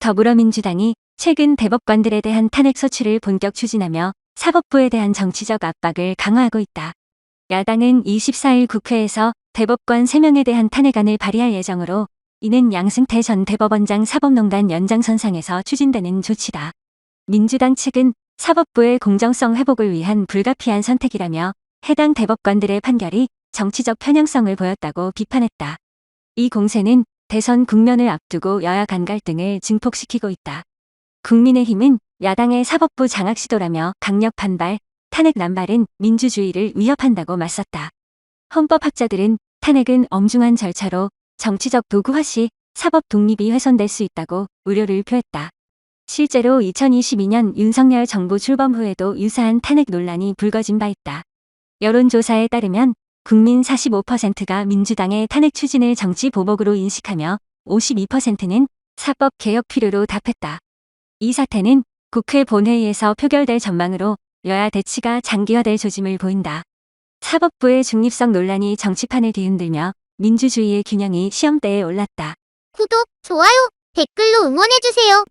더불어민주당이 최근 대법관들에 대한 탄핵 소추를 본격 추진하며 사법부에 대한 정치적 압박을 강화하고 있다. 야당은 24일 국회에서 대법관 3명에 대한 탄핵안을 발의할 예정으로 이는 양승태 전 대법원장 사법농단 연장선상에서 추진되는 조치다. 민주당 측은 사법부의 공정성 회복을 위한 불가피한 선택이라며 해당 대법관들의 판결이 정치적 편향성을 보였다고 비판했다. 이 공세는 대선 국면을 앞두고 여야 간 갈등을 증폭시키고 있다. 국민의힘은 야당의 사법부 장악 시도라며 강력 반발, 탄핵 남발은 민주주의를 위협한다고 맞섰다. 헌법학자들은 탄핵은 엄중한 절차로 정치적 도구화 시 사법 독립이 훼손될 수 있다고 우려를 표했다. 실제로 2022년 윤석열 정부 출범 후에도 유사한 탄핵 논란이 불거진 바 있다. 여론조사에 따르면 국민 45%가 민주당의 탄핵 추진을 정치 보복으로 인식하며 52%는 사법 개혁 필요로 답했다. 이 사태는 국회 본회의에서 표결될 전망으로 여야 대치가 장기화될 조짐을 보인다. 사법부의 중립성 논란이 정치판을 뒤흔들며 민주주의의 균형이 시험대에 올랐다. 구독, 좋아요, 댓글로 응원해주세요.